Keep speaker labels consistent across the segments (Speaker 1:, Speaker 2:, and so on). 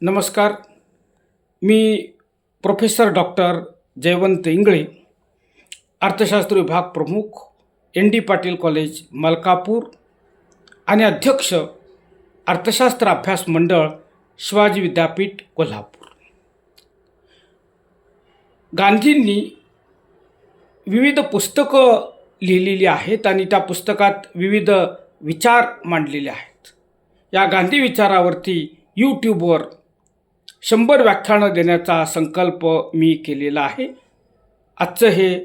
Speaker 1: नमस्कार. मी professor doctor Jaywant Ingle अर्थशास्त्र विभाग प्रमुख N D Patil college Malkapur आणि अध्यक्ष अर्थशास्त्र अभ्यास मंडळ शिवाजी विद्यापीठ कोल्हापूर. गांधींनी विविध पुस्तकं लिहिलेली आहेत आणि त्या पुस्तकात विविध विचार मांडलेले आहेत. या गांधी विचारावरती यूट्यूबवर शंभर व्याख्यानं देण्याचा संकल्प मी केलेला आहे. आजचं हे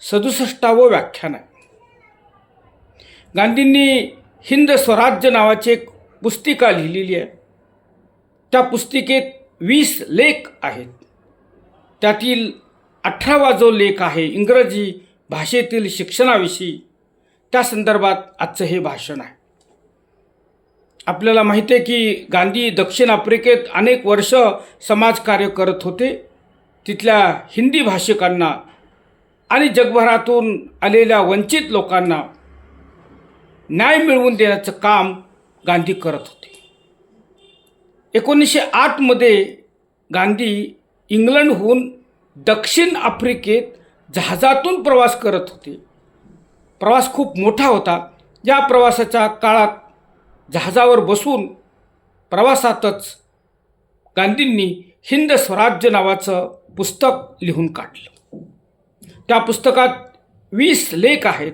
Speaker 1: सदुसष्टावं व्याख्यान आहे. गांधींनी हिंद स्वराज्य नावाची एक पुस्तिका लिहिलेली आहे. त्या पुस्तिकेत वीस लेख आहेत. त्यातील अठरावा जो लेख आहे इंग्रजी भाषेतील शिक्षणाविषयी त्या संदर्भात आजचं हे भाषण आहे. आपल्याला माहिती आहे की गांधी दक्षिण आफ्रिकेत अनेक वर्ष समाजकार्य करत होते. तिथल्या हिंदी भाषिकांना आणि जगभरातून आलेल्या वंचित लोकांना न्याय मिळवून देण्याचं काम गांधी करत होते. एकोणीसशे आठमध्ये गांधी इंग्लंडहून दक्षिण आफ्रिकेत जहाजातून प्रवास करत होते. प्रवास खूप मोठा होता. या प्रवासाच्या काळात जहाजावर बसून प्रवासातच गांधींनी हिंद स्वराज्य नावाचं पुस्तक लिहून काढलं. त्या पुस्तकात वीस लेख आहेत.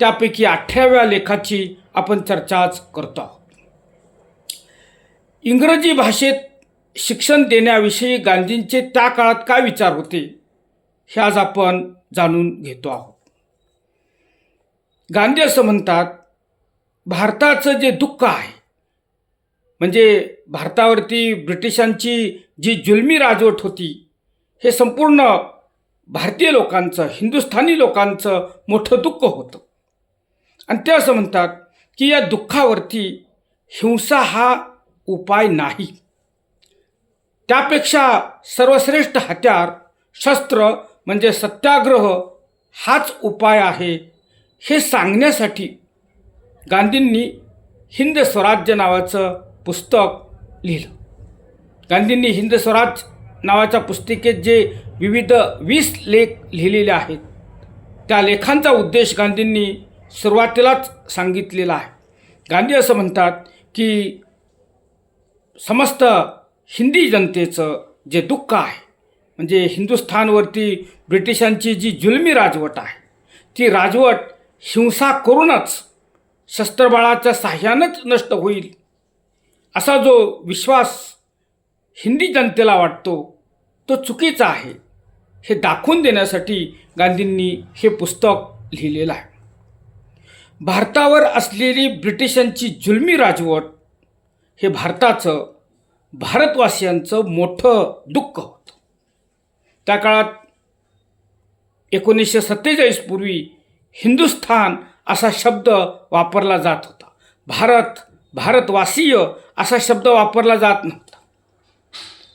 Speaker 1: त्यापैकी अठराव्या लेखाची आपण चर्चा आज करतो आहोत. इंग्रजी भाषेत शिक्षण देण्याविषयी गांधींचे त्या काळात काय विचार होते हे आज आपण जाणून घेतो आहोत. गांधी असं म्हणतात भारताचं जे दुःख आहे म्हणजे भारतावरती ब्रिटिशांची जी जुलमी राजवट होती हे संपूर्ण भारतीय लोकांचं हिंदुस्थानी लोकांचं मोठं दुःख होतं. आणि ते असं म्हणतात की या दुःखावरती हिंसा हा उपाय नाही. त्यापेक्षा सर्वश्रेष्ठ हत्यार शस्त्र म्हणजे सत्याग्रह हाच उपाय आहे हे सांगण्यासाठी गांधींनी हिंद स्वराज्य नावाचं पुस्तक लिहिलं. गांधींनी हिंद स्वराज नावाच्या पुस्तिकेत जे विविध वीस लेख लिहिलेले आहेत त्या लेखांचा उद्देश गांधींनी सुरुवातीलाच सांगितलेला आहे. गांधी असं म्हणतात की समस्त हिंदी जनतेचं जे दुःख आहे म्हणजे हिंदुस्थानवरती ब्रिटिशांची जी जुलमी राजवट आहे ती राजवट हिंसा करूनच शस्त्रबाळाच्या साह्यानंच नष्ट होईल. असा जो विश्वास हिंदी जनतेला वाटतो तो चुकीचा आहे. हे दाखवून देण्यासाठी गांधींनी हे पुस्तक लिहिलेलं आहे. भारतावर असलेली ब्रिटिशांची जुलमी राजवट हे भारताचं भारतवासियांचं मोठं दुःख होतं. त्या काळात एकोणीसशे सत्तेचाळीसपूर्वी हिंदुस्थान असा शब्द वापरला जात होता. भारत भारतवासीय असा शब्द वापरला जात नव्हता.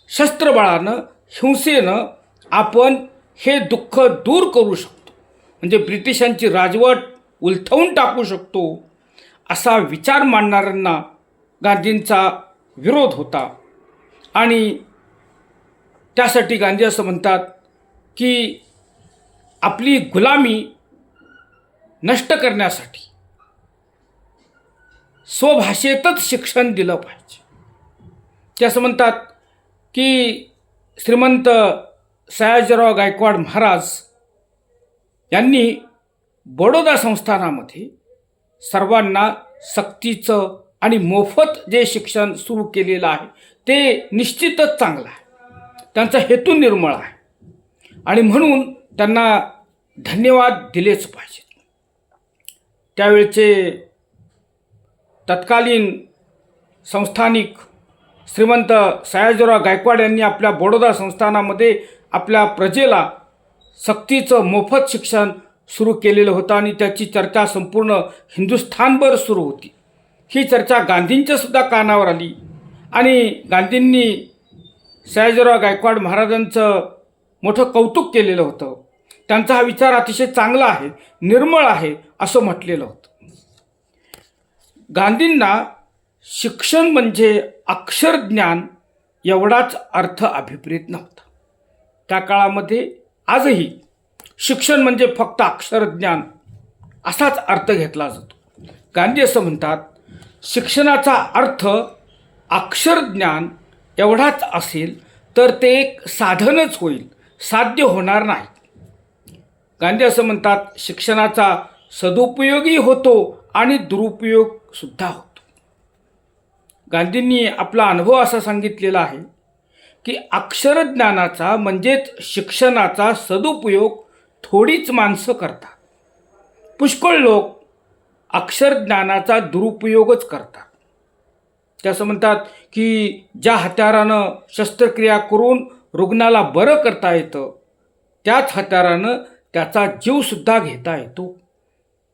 Speaker 1: शस्त्रबळानं हिंसेनं आपण हे दुःख दूर करू शकतो. म्हणजे ब्रिटिशांची राजवट उलथवून टाकू शकतो असा विचार मांडणाऱ्यांना गांधींचा विरोध होता. आणि त्यासाठी गांधी असं म्हणतात की आपली गुलामी नष्ट करण्यासाठी स्वभाषेतच शिक्षण दिलं पाहिजे. ते असं म्हणतात की श्रीमंत सयाजीराव गायकवाड महाराज यांनी बडोदा संस्थानामध्ये सर्वांना सक्तीचं आणि मोफत जे शिक्षण सुरू केलेलं आहे ते निश्चितच चांगलं आहे. त्यांचा हेतू निर्मळ आहे. आणि म्हणून त्यांना धन्यवाद दिलेच पाहिजेत. त्यावेळचे तत्कालीन संस्थानिक श्रीमंत सयाजीराव गायकवाड यांनी आपल्या बडोदा संस्थानामध्ये आपल्या प्रजेला सक्तीचं मोफत शिक्षण सुरू केलेलं होतं आणि त्याची चर्चा संपूर्ण हिंदुस्थानभर सुरू होती. ही चर्चा गांधींच्यासुद्धा कानावर आली आणि गांधींनी सयाजीराव गायकवाड महाराजांचं मोठं कौतुक केलेलं होतं. त्यांचा हा विचार अतिशय चांगला आहे निर्मळ आहे असं म्हटलेलं होतं. गांधींना शिक्षण म्हणजे अक्षरज्ञान एवढाच अर्थ अभिप्रेत नव्हता. त्या काळामध्ये आजही शिक्षण म्हणजे फक्त अक्षरज्ञान असाच अर्थ घेतला जातो. गांधी असं म्हणतात शिक्षणाचा अर्थ अक्षरज्ञान एवढाच असेल तर ते एक साधनच होईल साध्य होणार नाही. गांधी असं म्हणतात शिक्षणाचा सदुपयोगही होतो आणि दुरुपयोगसुद्धा होतो. गांधींनी आपला अनुभव असा सांगितलेला आहे की अक्षरज्ञानाचा म्हणजेच शिक्षणाचा सदुपयोग थोडीच माणसं करतात. पुष्कळ लोक अक्षरज्ञानाचा दुरुपयोगच करतात. ते असं म्हणतात की ज्या हत्यारानं शस्त्रक्रिया करून रुग्णाला बरं करता येतं त्याच हत्यारानं त्याचा जीवसुद्धा घेता येतो.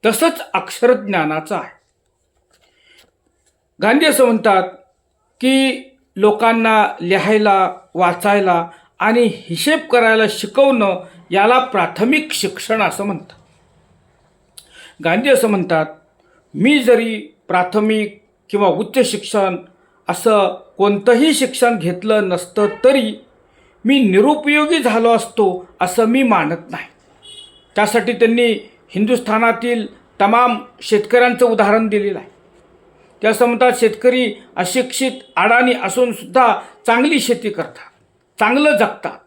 Speaker 1: तसंच अक्षरज्ञानाचा आहे. गांधी असं म्हणतात की लोकांना लिहायला वाचायला आणि हिशेब करायला शिकवणं याला प्राथमिक शिक्षण असं म्हणतात. गांधी असं म्हणतात मी जरी प्राथमिक किंवा उच्च शिक्षण असं कोणतंही शिक्षण घेतलं नसतं तरी मी निरुपयोगी झालो असतो असं मी मानत नाही. त्यासाठी त्यांनी हिंदुस्थानातील तमाम शेतकऱ्यांचं उदाहरण दिलेलं आहे. त्या समतात शेतकरी अशिक्षित अडाणी असूनसुद्धा चांगली शेती करतात चांगलं जगतात.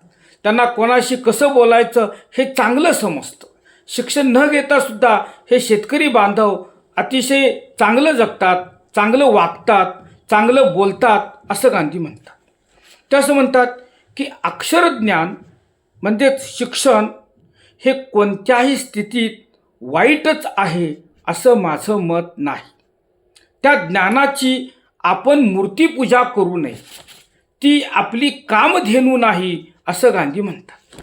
Speaker 1: त्यांना कोणाशी कसं बोलायचं हे चांगलं समजतं. शिक्षण न घेतासुद्धा हे शेतकरी बांधव अतिशय चांगलं जगतात चांगलं वागतात चांगलं बोलतात असं गांधी म्हणतात. ते असं म्हणतात की अक्षरज्ञान म्हणजेच शिक्षण हे कोणत्याही स्थितीत वाईटच आहे असं माझं मत नाही. त्या ज्ञानाची आपण मूर्तीपूजा करू नये. ती आपली कामधेनू नाही असं गांधी म्हणतात.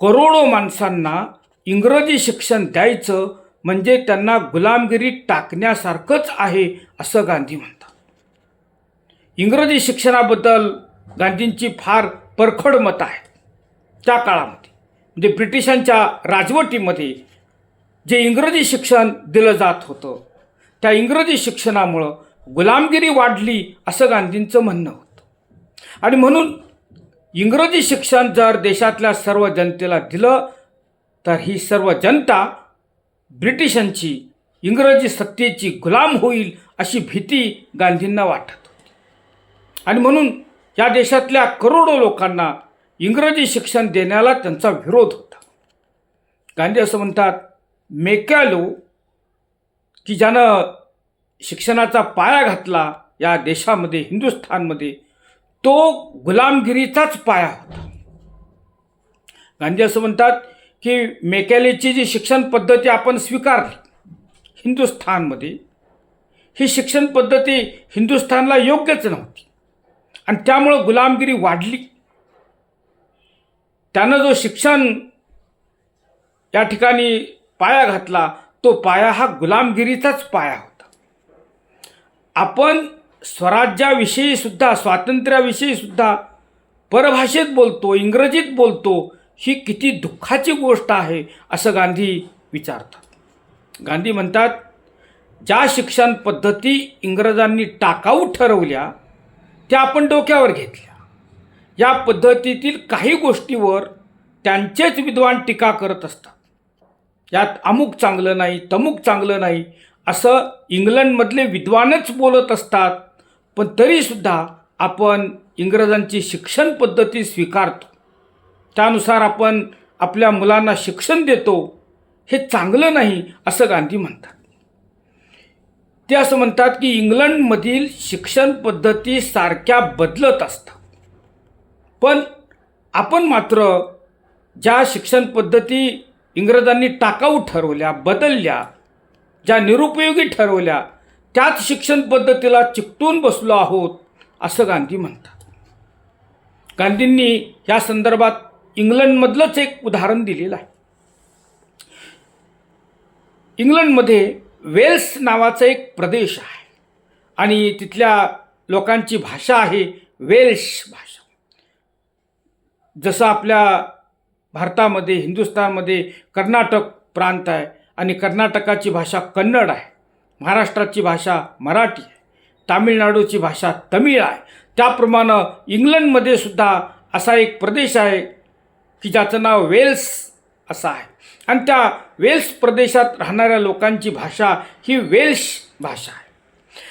Speaker 1: करोडो माणसांना इंग्रजी शिक्षण द्यायचं म्हणजे त्यांना गुलामगिरी टाकण्यासारखंच आहे असं गांधी म्हणतात. इंग्रजी शिक्षणाबद्दल गांधींची फार परखड मत आहे. त्या काळामध्ये म्हणजे ब्रिटिशांच्या राजवटीमध्ये जे इंग्रजी शिक्षण दिलं जात होतं त्या इंग्रजी शिक्षणामुळं गुलामगिरी वाढली असं गांधींचं म्हणणं होतं. आणि म्हणून इंग्रजी शिक्षण जर देशातल्या सर्व जनतेला दिलं तर ही सर्व जनता ब्रिटिशांची इंग्रजी सत्तेची गुलाम होईल अशी भीती गांधींना वाटत होती. आणि म्हणून या देशातल्या करोडो लोकांना इंग्रजी शिक्षण देण्याला त्यांचा विरोध होता. गांधी असं म्हणतात मेकॅलो की ज्यानं शिक्षणाचा पाया घातला या देशामध्ये हिंदुस्थानमध्ये तो गुलामगिरीचाच पाया होता. गांधी असं म्हणतात की मेकॅलेची जी शिक्षण पद्धती आपण स्वीकारली हिंदुस्थानमध्ये ही शिक्षण पद्धती हिंदुस्थानला योग्यच नव्हती. आणि त्यामुळं गुलामगिरी वाढली. त्यानं जो शिक्षण या ठिकाणी पाया घातला तो पाया हा गुलामगिरीचाच पाया होता. आपण स्वराज्याविषयी सुद्धा स्वातंत्र्याविषयी सुद्धा परभाषेत बोलतो इंग्रजीत बोलतो ही किती दुःखाची गोष्ट आहे असं गांधी विचारतात. गांधी म्हणतात ज्या शिक्षण पद्धती इंग्रजांनी टाकाऊ ठरवल्या त्या आपण डोक्यावर घेतल्या. या पद्धतीतील काही गोष्टीवर त्यांचेच विद्वान टीका करत असतात. यात अमुक चांगलं नाही तमुक चांगलं नाही असं इंग्लंडमधले विद्वानच बोलत असतात. पण तरीसुद्धा आपण इंग्रजांची शिक्षण पद्धती स्वीकारतो. त्यानुसार आपण आपल्या मुलांना शिक्षण देतो. हे चांगलं नाही असं गांधी म्हणतात. ते असं म्हणतात की इंग्लंडमधील शिक्षण पद्धती सारख्या बदलत असतात. पण आपण मात्र ज्या शिक्षण पद्धती इंग्रजांनी टाकाऊ ठरवल्या बदलल्या ज्या निरुपयोगी ठरवल्या त्याच शिक्षण पद्धतीला चिकटून बसलो आहोत असं गांधी म्हणतात. गांधींनी या संदर्भात इंग्लंडमधलंच एक उदाहरण दिलेलं आहे. इंग्लंडमध्ये वेल्स नावाचा एक प्रदेश आहे आणि तिथल्या लोकांची भाषा आहे वेल्श भाषा. जसं आपल्या भारतामध्ये हिंदुस्थानमध्ये कर्नाटक प्रांत आहे आणि कर्नाटकाची भाषा कन्नड आहे महाराष्ट्राची भाषा मराठी आहे तामिळनाडूची भाषा तमिळ आहे. त्याप्रमाणे इंग्लंडमध्ये सुद्धा असा एक प्रदेश आहे की ज्याचं नाव वेल्स असं आहे. आणि त्या वेल्स प्रदेशात राहणाऱ्या लोकांची भाषा ही वेल्श भाषा आहे.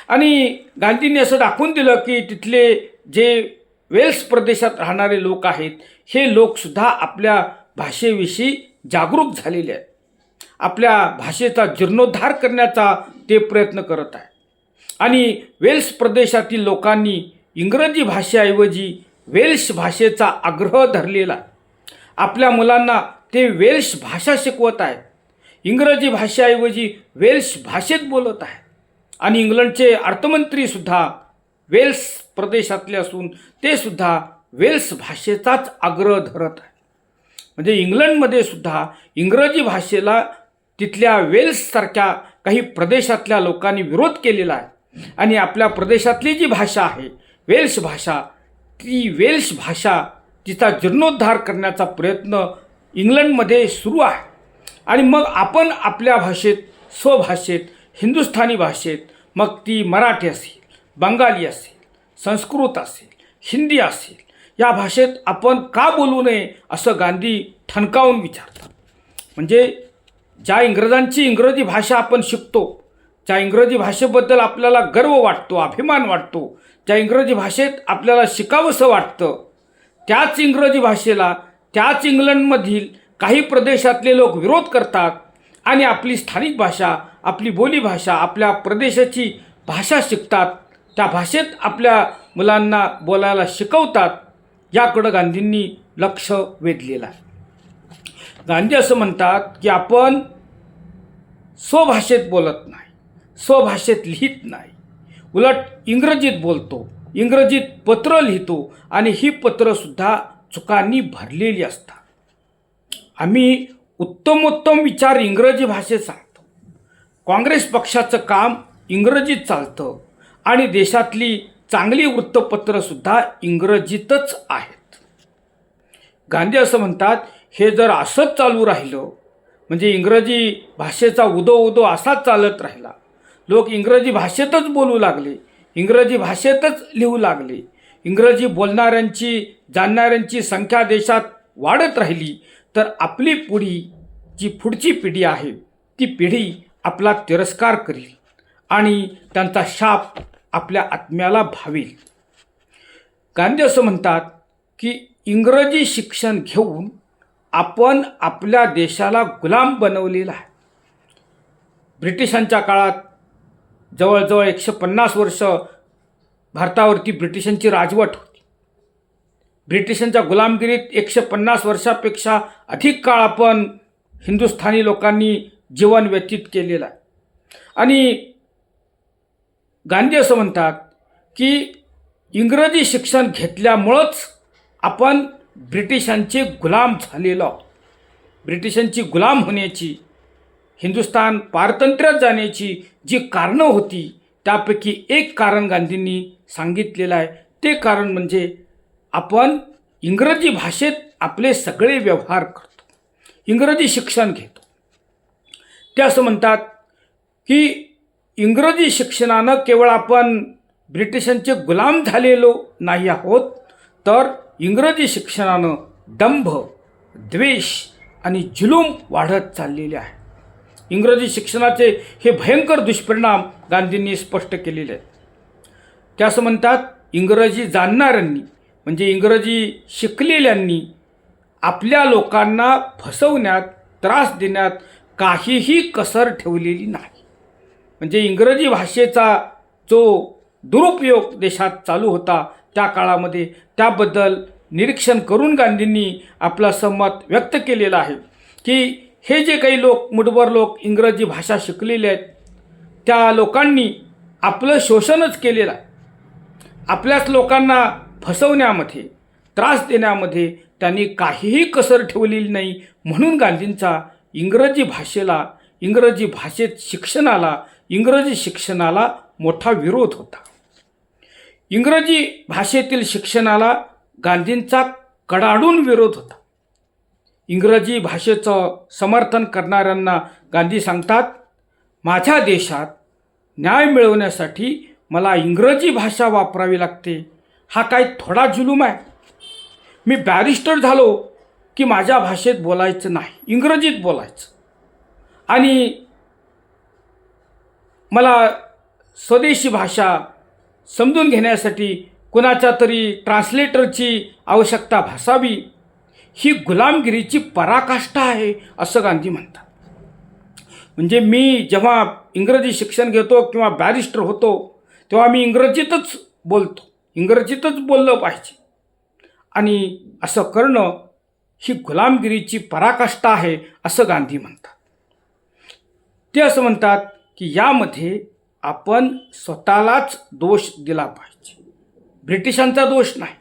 Speaker 1: आणि गांधींनी असं दाखवून दिलं की तिथले जे वेल्स प्रदेशात राहणारे लोक आहेत हे लोकसुद्धा आपल्या भाषेविषयी जागरूक झालेले आहेत. आपल्या भाषेचा जीर्णोद्धार करण्याचा ते प्रयत्न करत आहे आणि वेल्स प्रदेशातील लोकांनी इंग्रजी भाषेऐवजी वेल्श भाषेचा आग्रह धरलेला आपल्या मुलांना ते वेल्श भाषा शिकवत आहेत. इंग्रजी भाषेऐवजी वेल्श भाषेत बोलत आहेत. आणि इंग्लंडचे अर्थमंत्रीसुद्धा वेल्स प्रदेशातले असून ते सुद्धा वेल्स भाषेचाच आग्रह धरत आहे. म्हणजे इंग्लंडमध्ये सुद्धा इंग्रजी भाषेला तिथल्या वेल्ससारख्या काही प्रदेशातल्या लोकांनी विरोध केलेला आहे. आणि आपल्या प्रदेशातली जी भाषा आहे वेल्स भाषा ती वेल्स भाषा तिचा जीर्णोद्धार करण्याचा प्रयत्न इंग्लंडमध्ये सुरू आहे. आणि मग आपण आपल्या भाषेत स्वभाषेत हिंदुस्थानी भाषेत मग ती मराठी असेल बंगाली असेल संस्कृत असेल हिंदी असेल या भाषेत आपण का बोलू नये असं गांधी ठणकावून विचारतात. म्हणजे ज्या इंग्रजांची इंग्रजी भाषा आपण शिकतो ज्या इंग्रजी भाषेबद्दल आपल्याला गर्व वाटतो अभिमान वाटतो ज्या इंग्रजी भाषेत आपल्याला शिकावंसं वाटतं त्याच इंग्रजी भाषेला त्याच इंग्लंडमधील काही प्रदेशातले लोक विरोध करतात आणि आपली स्थानिक भाषा आपली बोलीभाषा आपल्या प्रदेशाची भाषा शिकतात. त्या भाषेत आपल्या मुलांना बोलायला शिकवतात. याकडं गांधींनी लक्ष वेधलेलं आहे. गांधी असं म्हणतात की आपण स्वभाषेत बोलत नाही स्वभाषेत लिहित नाही. उलट इंग्रजीत बोलतो इंग्रजीत पत्र लिहितो आणि ही पत्रंसुद्धा चुकांनी भरलेली असतात. आम्ही उत्तमोत्तम विचार इंग्रजी भाषेत सांगतो. काँग्रेस पक्षाचं काम इंग्रजीत चालतं आणि देशातली चांगली वृत्तपत्रंसुद्धा इंग्रजीतच आहेत. गांधी असं म्हणतात हे जर असंच चालू राहिलं म्हणजे इंग्रजी भाषेचा उदो उदो असाच चालत राहिला लोक इंग्रजी भाषेतच बोलू लागले इंग्रजी भाषेतच लिहू लागले इंग्रजी बोलणाऱ्यांची जाणणाऱ्यांची संख्या देशात वाढत राहिली तर आपली पुढी जी पुढची पिढी आहे ती पिढी आपला तिरस्कार करील आणि त्यांचा शाप आपल्या आत्म्याला भावेल. गांधी असं म्हणतात की इंग्रजी शिक्षण घेऊन आपण आपल्या देशाला गुलाम बनवलेला आहे. ब्रिटिशांच्या काळात जवळजवळ एकशे पन्नास वर्ष भारतावरती ब्रिटिशांची राजवट होती. ब्रिटिशांच्या गुलामगिरीत एकशे पन्नास वर्षापेक्षा अधिक काळ आपण हिंदुस्थानी लोकांनी जीवन व्यतीत केलेलं आहे. आणि गांधी असं म्हणतात की इंग्रजी शिक्षण घेतल्यामुळंच आपण ब्रिटिशांचे गुलाम झालेलो आहोत. ब्रिटिशांची गुलाम होण्याची हिंदुस्थान पारतंत्र्यात जाण्याची जी कारणं होती त्यापैकी एक कारण गांधींनी सांगितलेलं आहे. ते कारण म्हणजे आपण इंग्रजी भाषेत आपले सगळे व्यवहार करतो. इंग्रजी शिक्षण घेतो. ते असं म्हणतात की इंग्रजी शिक्षणानं केवळ आपण ब्रिटिशांचे गुलाम झालेलो नाही आहोत तर इंग्रजी शिक्षणानं दंभ द्वेष आणि जुलूम वाढत चाललेले आहे. इंग्रजी शिक्षणाचे हे भयंकर दुष्परिणाम गांधींनी स्पष्ट केलेले आहेत. ते असं म्हणतात इंग्रजी जाणणाऱ्यांनी म्हणजे इंग्रजी शिकलेल्यांनी आपल्या लोकांना फसवण्यात त्रास देण्यात काहीही कसर ठेवलेली नाही. म्हणजे इंग्रजी भाषेचा जो दुरुपयोग देशात चालू होता त्या काळामध्ये त्याबद्दल निरीक्षण करून गांधींनी आपला संमत व्यक्त केलेला आहे की हे जे काही लोक मुठभर लोक इंग्रजी भाषा शिकलेले आहेत त्या लोकांनी आपलं शोषणच केलेलं आहे. आपल्याच लोकांना फसवण्यामध्ये त्रास देण्यामध्ये त्यांनी काहीही कसर ठेवलेली नाही म्हणून गांधींचा इंग्रजी भाषेला इंग्रजी भाषेत शिक्षणाला इंग्रजी शिक्षणाला मोठा विरोध होता. इंग्रजी भाषेतील शिक्षणाला गांधींचा कडाडून विरोध होता. इंग्रजी भाषेचं समर्थन करणाऱ्यांना गांधी सांगतात माझ्या देशात न्याय मिळवण्यासाठी मला इंग्रजी भाषा वापरावी लागते. हा काय थोडा जुलूम आहे? मी बॅरिस्टर झालो की माझ्या भाषेत बोलायचं नाही इंग्रजीत बोलायचं. आणि मला स्वदेशी भाषा समजून घेण्यासाठी कुणाच्या तरी ट्रान्सलेटरची आवश्यकता भासावी ही गुलामगिरीची पराकाष्ठा आहे असं गांधी म्हणतात. म्हणजे मी जेव्हा इंग्रजी शिक्षण घेतो किंवा बॅरिस्टर होतो तेव्हा मी इंग्रजीतच बोलतो. इंग्रजीतच बोललं पाहिजे. आणि असं करणं ही गुलामगिरीची पराकाष्ठा आहे असं गांधी म्हणतात. ते असं म्हणतात की यामध्ये आपण स्वतःलाच दोष दिला पाहिजे. ब्रिटिशांचा दोष नाही.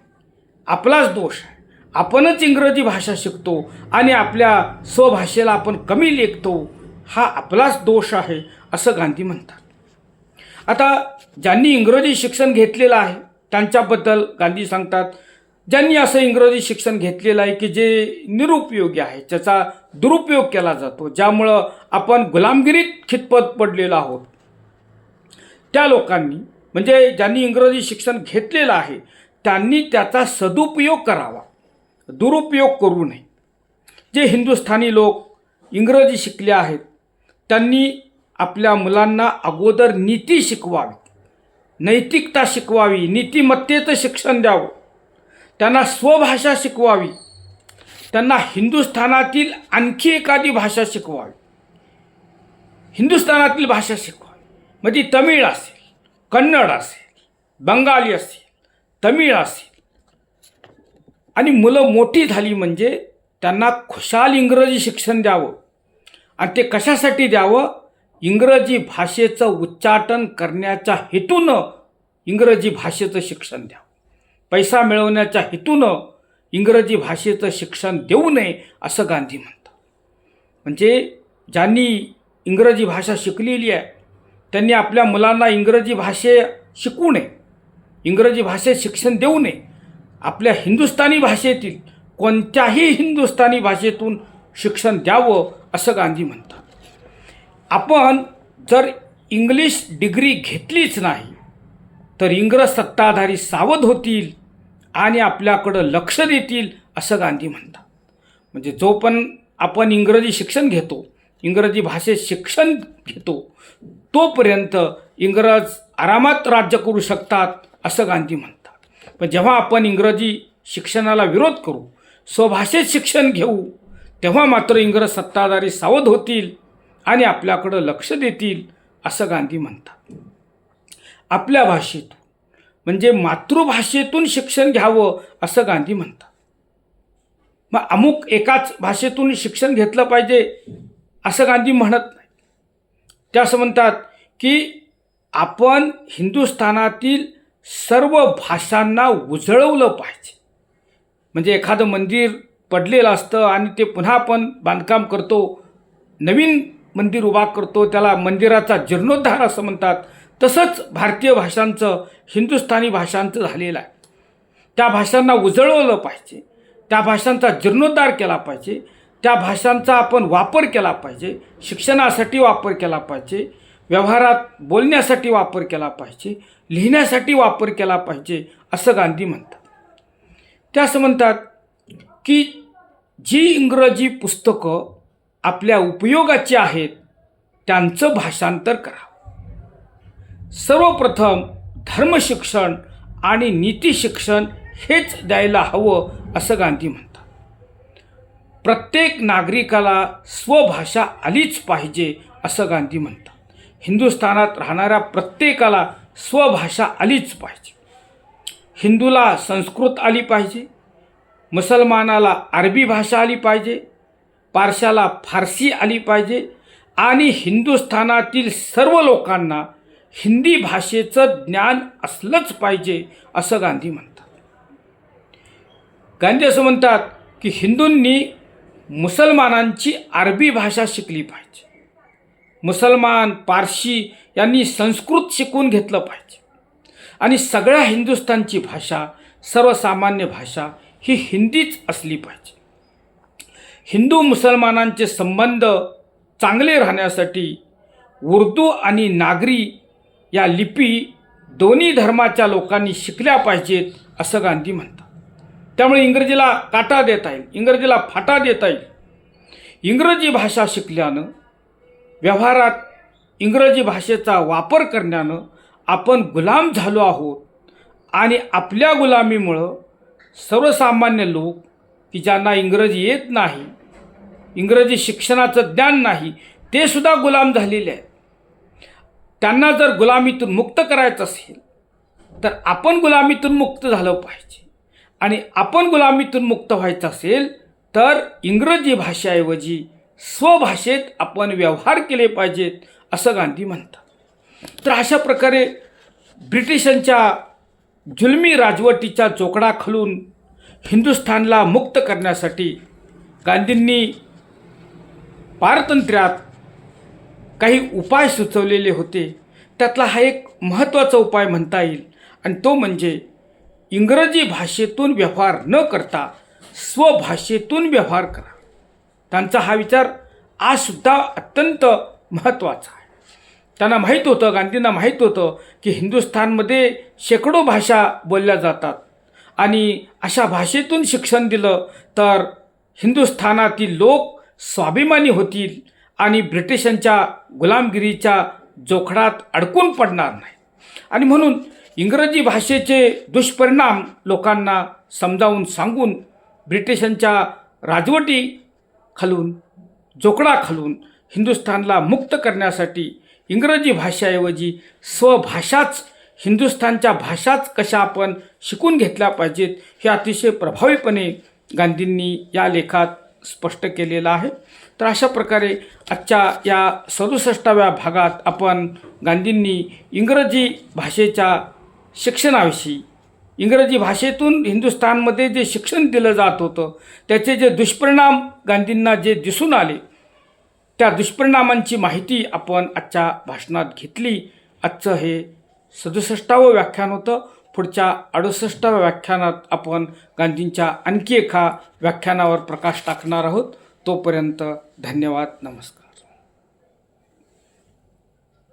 Speaker 1: आपलाच दोष आहे. आपणच इंग्रजी भाषा शिकतो आणि आपल्या स्वभाषेला आपण कमी लेखतो हा आपलाच दोष आहे असं गांधी म्हणतात. आता ज्यांनी इंग्रजी शिक्षण घेतलेलं आहे त्यांच्याबद्दल गांधी सांगतात ज्यांनी असं इंग्रजी शिक्षण घेतलेलं आहे की जे निरुपयोगी आहे ज्याचा दुरुपयोग केला जातो ज्यामुळं आपण गुलामगिरीत खितपत पडलेलो आहोत. त्या लोकांनी म्हणजे ज्यांनी इंग्रजी शिक्षण घेतलेलं आहे त्यांनी त्याचा सदुपयोग करावा दुरुपयोग करू नये. जे हिंदुस्थानी लोक इंग्रजी शिकले आहेत त्यांनी आपल्या मुलांना अगोदर नीती शिकवावी नैतिकता शिकवावी नीतिमत्तेचं शिक्षण द्यावं. त्यांना स्वभाषा शिकवावी. त्यांना हिंदुस्थानातील आणखी एखादी भाषा शिकवावी. हिंदुस्थानातील भाषा शिकवावी. म्हणजे तमिळ असेल कन्नड असेल बंगाली असेल तमिळ असेल. आणि मुलं मोठी झाली म्हणजे त्यांना खुशाल इंग्रजी शिक्षण द्यावं. आणि ते कशासाठी द्यावं? इंग्रजी भाषेचं उच्चाटन करण्याच्या हेतूनं इंग्रजी भाषेचं शिक्षण द्यावं. पैसा मिळवण्याच्या हेतूनं इंग्रजी भाषेचं शिक्षण देऊ नये असं गांधी म्हणतात. म्हणजे ज्यांनी इंग्रजी भाषा शिकलेली आहे त्यांनी आपल्या मुलांना इंग्रजी भाषे शिकवू नये इंग्रजी भाषेत शिक्षण देऊ नये. आपल्या हिंदुस्थानी भाषेतील कोणत्याही हिंदुस्थानी भाषेतून शिक्षण द्यावं असं गांधी म्हणतात. आपण जर इंग्लिश डिग्री घेतलीच नाही तर इंग्रज सत्ताधारी सावध होतील आणि आपल्याकडं लक्ष देतील असं गांधी म्हणतात. म्हणजे जो पण आपण इंग्रजी शिक्षण घेतो इंग्रजी भाषेत शिक्षण घेतो तोपर्यंत इंग्रज आरामात राज्य करू शकतात असं गांधी म्हणतात. पण जेव्हा आपण इंग्रजी शिक्षणाला विरोध करू स्वभाषेत शिक्षण घेऊ तेव्हा मात्र इंग्रज सत्ताधारी सावध होतील आणि आपल्याकडं लक्ष देतील असं गांधी म्हणतात. आपल्या भाषेतून म्हणजे मातृभाषेतून शिक्षण घ्यावं असं गांधी म्हणतात. मग अमुक एकाच भाषेतून शिक्षण घेतलं पाहिजे असं गांधी म्हणत नाही. ते असं म्हणतात की आपण हिंदुस्थानातील सर्व भाषांना उजळवलं पाहिजे. म्हणजे एखादं मंदिर पडलेलं असतं आणि ते पुन्हा आपण बांधकाम करतो नवीन मंदिर उभा करतो त्याला मंदिराचा जीर्णोद्धार असं म्हणतात. तसंच भारतीय भाषांचं हिंदुस्थानी भाषांचं झालेलं आहे. त्या भाषांना उजळवलं पाहिजे. त्या भाषांचा जीर्णोद्धार केला पाहिजे. त्या भाषांचा आपण वापर केला पाहिजे. शिक्षणासाठी वापर केला पाहिजे. व्यवहारात बोलण्यासाठी वापर केला पाहिजे. लिहिण्यासाठी वापर केला पाहिजे असं गांधी म्हणतात. त्या असं म्हणतात की जी इंग्रजी पुस्तकं आपल्या उपयोगाची आहेत त्यांचं भाषांतर करावं. सर्वप्रथम धर्मशिक्षण आणि नीतिशिक्षण हेच द्यायला हवं असं गांधी म्हणतात. प्रत्येक नागरिकाला स्वभाषा आलीच पाहिजे असं गांधी म्हणतात. हिंदुस्थानात राहणाऱ्या प्रत्येकाला स्वभाषा आलीच पाहिजे. हिंदूला संस्कृत आली पाहिजे. मुसलमानाला अरबी भाषा आली पाहिजे. पारशाला फारसी आली पाहिजे. आणि हिंदुस्थानातील सर्व लोकांना हिंदी भाषेचं ज्ञान असलंच पाहिजे असं गांधी म्हणतात. गांधी असं म्हणतात की हिंदूंनी मुसलमानांची अरबी भाषा शिकली पाहिजे. मुसलमान पारशी यांनी संस्कृत शिकून घेतलं पाहिजे. आणि सगळ्या हिंदुस्थानची भाषा सर्वसामान्य भाषा ही हिंदीच असली पाहिजे. हिंदू मुसलमानांचे संबंध चांगले राहण्यासाठी उर्दू आणि नागरी या लिपी दोन्ही धर्माच्या लोकांनी शिकल्या पाहिजेत असं गांधी म्हणतात. त्यामुळे इंग्रजीला काटा देता येईल इंग्रजीला फाटा देता येईल. इंग्रजी भाषा शिकल्यानं व्यवहारात इंग्रजी भाषेचा वापर करण्यानं आपण गुलाम झालो आहोत आणि आपल्या गुलामीमुळं सर्वसामान्य लोक की ज्यांना इंग्रजी येत नाही इंग्रजी शिक्षणाचं ज्ञान नाही ते सुद्धा गुलाम झालेले आहेत. त्यांना जर गुलामीतून मुक्त करायचं असेल तर आपण गुलामीतून मुक्त झालं पाहिजे. आणि आपण गुलामीतून मुक्त व्हायचं असेल तर इंग्रजी भाषेऐवजी स्वभाषेत आपण व्यवहार केले पाहिजेत असं गांधी म्हणतात. तर अशा प्रकारे ब्रिटिशांच्या जुलमी राजवटीच्या चोकडाखालून हिंदुस्थानला मुक्त करण्यासाठी गांधींनी पारतंत्र्यात काही उपाय सुचवलेले होते. त्यातला हा एक महत्त्वाचा उपाय म्हणता येईल. आणि तो म्हणजे इंग्रजी भाषेतून व्यवहार न करता स्वभाषेतून व्यवहार करा. त्यांचा हा विचार आजसुद्धा अत्यंत महत्त्वाचा आहे. त्यांना माहीत होतं गांधींना माहीत होतं की हिंदुस्थानमध्ये शेकडो भाषा बोलल्या जातात. आणि अशा भाषेतून शिक्षण दिलं तर हिंदुस्थानातील लोक स्वाभिमानी होतील. आणि ब्रिटिशांच्या गुलामगिरीच्या जोखडात अडकून पडणार नाही. आणि म्हणून इंग्रजी भाषेचे दुष्परिणाम लोकांना समजावून सांगून ब्रिटिशांच्या राजवटी खालून जोकडा खालून हिंदुस्थानला मुक्त करण्यासाठी इंग्रजी भाषेऐवजी स्वभाषाच हिंदुस्थानच्या भाषाच कशा आपण शिकून घेतल्या पाहिजेत हे अतिशय प्रभावीपणे गांधींनी या लेखात स्पष्ट केलेलं आहे. तर अशा प्रकारे आजच्या या सदुसष्टाव्या भागात आपण गांधींनी इंग्रजी भाषेच्या शिक्षणाविषयी इंग्रजी भाषेतून हिंदुस्थानमध्ये जे शिक्षण दिलं जात होतं त्याचे जे दुष्परिणाम गांधींना जे दिसून आले त्या दुष्परिणामांची माहिती आपण आजच्या भाषणात घेतली. आजचं हे सदुसष्टावं व्याख्यान होतं. पुढच्या अडुसष्टाव्या व्याख्यानात आपण गांधींच्या आणखी एका व्याख्यानावर प्रकाश टाकणार आहोत. तोपर्यंत धन्यवाद नमस्कार.